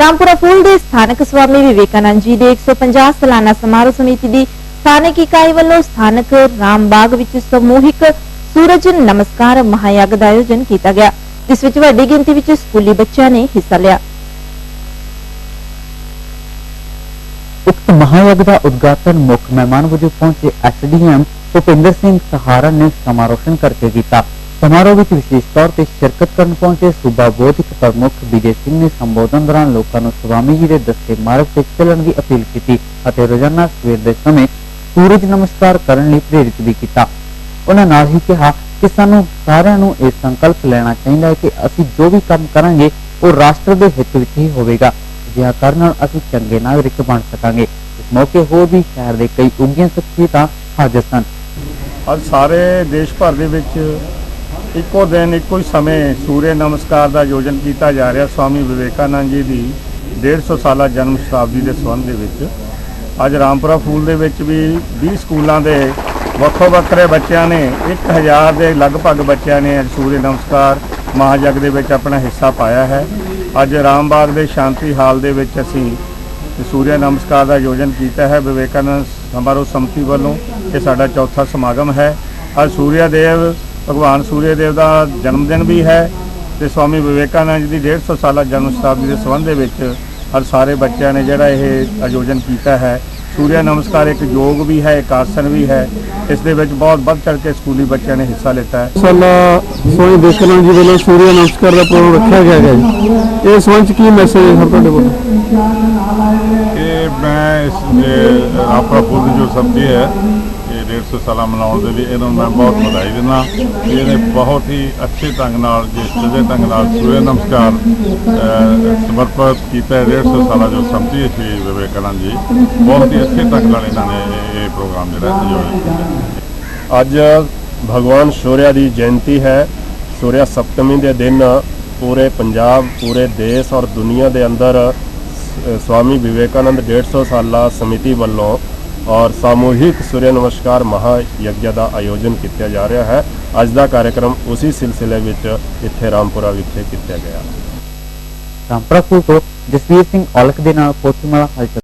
ਰਾਮਪੁਰਾ ਫੂਲ ਦੇ ਸਥਾਨਕ ਸਵਾਮੀ ਵਿਵੇਕਾਨੰਦ ਜੀ ਦੇ 150 ਸਾਲਾਨਾ ਸਮਾਰੋਹ ਸਮਿਤੀ ਦੀ ਸਥਾਨਕ ਇਕਾਈ ਵੱਲੋਂ ਸਥਾਨਕ ਰਾਮਬਾਗ ਵਿੱਚ ਸਮੂਹਿਕ ਸੂਰਜ ਨਮਸਕਾਰ ਮਹਾਯਗ ਦਾ ਆਯੋਜਨ ਕੀਤਾ ਗਿਆ, ਜਿਸ ਵਿੱਚ ਵੱਡੀ ਗਿਣਤੀ ਵਿੱਚ ਸਕੂਲੀ ਬੱਚਿਆਂ ਨੇ ਹਿੱਸਾ ਲਿਆ। ਉਕਤ ਮਹਾਯਗ ਦਾ ਉਦਘਾਟਨ ਮੁੱਖ ਮਹਿਮਾਨ ਵਜੋਂ ਪਹੁੰਚੇ ਐਸਡੀਐਮ ਭੁਪਿੰਦਰ ਸਿੰਘ ਸਹਾਰਨ ਨੇ ਸਮਾਰੋਹਨ ਕਰਕੇ ਕੀਤਾ। ਸਮਾਰੋਹ ਵਿੱਚ ਵਿਸ਼ੇਸ਼ ਤੌਰ ਤੇ ਸ਼ਿਰਕਤ ਕਰਨ ਪਹੁੰਚੇ ਸੂਬਾ ਬੋਧਿਕ ਪ੍ਰਮੁੱਖ ਵਿਜੇ ਸਿੰਘ ਨੇ ਸੰਬੋਧਨ ਦੌਰਾਨ ਲੋਕਾਂ ਨੂੰ ਸਵਾਮੀ ਜੀ ਦੇ ਦੱਸੇ ਮਾਰਗ ਤੇ ਚੱਲਣ ਦੀ ਅਪੀਲ ਕੀਤੀ ਅਤੇ ਰੋਜ਼ਾਨਾ ਸਵੇਰ ਦੇ ਸਮੇਂ ਸੂਰਜ ਨਮਸਕਾਰ ਕਰਨ ਲਈ ਪ੍ਰੇਰਿਤ ਵੀ ਕੀਤਾ। ਉਹਨਾਂ ਨਾਲ ਹੀ ਕਿਹਾ ਕਿ ਸਾਨੂੰ ਸਾਰਿਆਂ ਨੂੰ ਇਹ ਸੰਕਲਪ ਲੈਣਾ ਚਾਹੀਦਾ ਹੈ ਕਿ ਅਸੀਂ ਜੋ ਵੀ ਕੰਮ ਕਰਾਂਗੇ, ਉਹ ਰਾਸ਼ਟਰ ਦੇ ਹਿੱਤ ਵਿੱਚ ਹੀ ਹੋਵੇਗਾ। ਅਜਿਹਾ ਕਰਨ ਨਾਲ ਅਸੀਂ ਚੰਗੇ ਨਾਗਰਿਕ ਬਣ ਸਕਾਂਗੇ। ਇਸ ਮੌਕੇ ਹੋਰ ਵੀ ਸ਼ਹਿਰ ਦੇ ਕਈ ਉੱਘੀਆਂ ਸ਼ਖਸੀਅਤਾਂ ਹਾਜ਼ਰ ਸਨ। ਅੱਜ ਸਾਰੇ ਦੇਸ਼ ਭਰ ਦੇ ਵਿੱਚ ਇੱਕੋ ਦਿਨ, ਇੱਕੋ ਹੀ ਸਮੇਂ ਸੂਰਯ ਨਮਸਕਾਰ ਦਾ ਆਯੋਜਨ ਕੀਤਾ ਜਾ ਰਿਹਾ ਸਵਾਮੀ ਵਿਵੇਕਾਨੰਦ ਜੀ ਦੀ 150 ਸਾਲਾ ਜਨਮ ਸ਼ਤਾਬਦੀ ਦੇ ਸੰਬੰਧ ਦੇ ਵਿੱਚ। ਅੱਜ ਰਾਮਪੁਰਾ ਫੂਲ ਦੇ ਵਿੱਚ ਵੀ 20 ਸਕੂਲਾਂ ਦੇ ਵੱਖੋ ਵੱਖਰੇ ਬੱਚਿਆਂ ਨੇ 1000 ਦੇ ਲਗਭਗ ਬੱਚਿਆਂ ਨੇ ਅੱਜ ਸੂਰਯ ਨਮਸਕਾਰ ਮਹਾਯਗ ਦੇ ਵਿੱਚ ਆਪਣਾ ਹਿੱਸਾ ਪਾਇਆ ਹੈ। ਅੱਜ ਰਾਮਬਾਗ ਦੇ ਸ਼ਾਂਤੀ ਹਾਲ ਦੇ ਵਿੱਚ ਅਸੀਂ ਸੂਰਯ ਨਮਸਕਾਰ ਦਾ ਆਯੋਜਨ ਕੀਤਾ ਹੈ। ਵਿਵੇਕਾਨੰਦ ਸਮਾਰੋਹ ਸਮਿਤੀ ਵੱਲੋਂ ਇਹ ਸਾਡਾ ਚੌਥਾ ਸਮਾਗਮ ਹੈ। ਅੱਜ ਸੂਰਯ ਦੇਵ ਭਗਵਾਨ ਸੂਰਯ ਦੇਵ ਦਾ ਜਨਮ ਦਿਨ ਵੀ ਹੈ ਤੇ ਸਵਾਮੀ ਵਿਵੇਕਾਨੰਦ ਜੀ ਦੀ 150 ਸਾਲਾ ਜਨਮ ਸ਼ਤਾਬਦੀ ਦੇ ਸੰਬੰਧ ਦੇ ਵਿੱਚ ਅੱਜ ਸਾਰੇ ਬੱਚਿਆਂ ਨੇ ਜਿਹੜਾ ਇਹ ਆਯੋਜਨ ਕੀਤਾ ਹੈ। ਸੂਰਯ ਨਮਸਕਾਰ ਇੱਕ ਯੋਗ ਵੀ ਹੈ ਇੱਕ ਆਸਨ ਵੀ ਹੈ। ਇਸ ਦੇ ਵਿੱਚ ਬਹੁਤ ਵੱਧ ਚੜ੍ਹ ਕੇ ਸਕੂਲੀ ਬੱਚਿਆਂ ਨੇ ਹਿੱਸਾ ਲਿੱਤਾ ਹੈ। ਸਾਲਾ ਸੋਹਣੀ ਦੇਖਣਾ ਜੀ ਵੱਲੋਂ ਸੂਰਯ ਨਮਸਕਾਰ ਦਾ ਪ੍ਰੋਗਰਾਮ ਰੱਖਿਆ ਗਿਆ ਹੈ ਜੀ। ਇਹ ਸੰਬੰਧ 'ਚ ਕੀ ਮੈਸੇਜ ਹੈ ਤੁਹਾਡੇ ਵੱਲੋਂ ਇਹ ਮੈਂ ਇਸ ਜੇ ਆਪਣਾ ਪੁੱਤ ਜੋ ਸਬਜ਼ੀ ਹੈ 150 ਸਾਲਾ ਮਨਾਉਣ ਦੇ ਲਈ ਇਹਨਾਂ ਨੂੰ ਮੈਂ ਬਹੁਤ ਵਧਾਈ ਦਿੰਦਾ। ਇਹਨੇ ਬਹੁਤ ਹੀ ਅੱਛੇ ਢੰਗ ਨਾਲ ਜੇ ਸਿੱਧੇ ਢੰਗ ਨਾਲ ਸੂਰਯ ਨਮਸਕਾਰ ਸਮਰਪਿਤ ਕੀਤਾ ਹੈ 150 ਸਾਲਾ ਜੋ ਸਬਜ਼ੀ ਸ਼੍ਰੀ ਵਿਵੇਕਾਨੰਦ ਜੀ। ਬਹੁਤ ਹੀ ਅੱਛੇ ਢੰਗ ਨਾਲ ਇਹਨਾਂ ਨੇ ਇਹ- ਪ੍ਰੋਗਰਾਮ ਜਿਹੜਾ ਆਯੋਜਿਤ ਕੀਤਾ ਅੱਜ ਭਗਵਾਨ ਸੂਰਿਆ ਦੀ ਜਯੰਤੀ ਹੈ। ਸੂਰਿਆ ਸਪਤਮੀ ਦੇ ਦਿਨ ਪੂਰੇ ਪੰਜਾਬ, ਪੂਰੇ ਦੇਸ਼ ਔਰ ਦੁਨੀਆ ਦੇ ਅੰਦਰ ਸਵਾਮੀ ਵਿਵੇਕਾਨੰਦ 150 ਸਾਲਾ ਸਮਿਤੀ ਵੱਲੋਂ ਔਰ ਸਾਮੂਹਿਕ ਸੂਰਿਆ ਨਮਸਕਾਰ ਮਹਾ ਯੱਗ ਦਾ ਆਯੋਜਨ ਕੀਤਾ ਜਾ ਰਿਹਾ ਹੈ। ਅੱਜ ਦਾ ਕਾਰਜਕ੍ਰਮ ਉਸੇ ਸਿਲਸਿਲੇ ਵਿੱਚ ਇੱਥੇ ਰਾਮਪੁਰਾ ਵਿਖੇ ਕੀਤਾ ਗਿਆ। ਰਾਮਪੁਰਾ ਤੋਂ ਜਸਵੀਰ ਸਿੰਘ ਔਲਖ ਦੇ ਨਾਲ ਪੋਥੀਮਾਲਾ ਹਲਚਲ।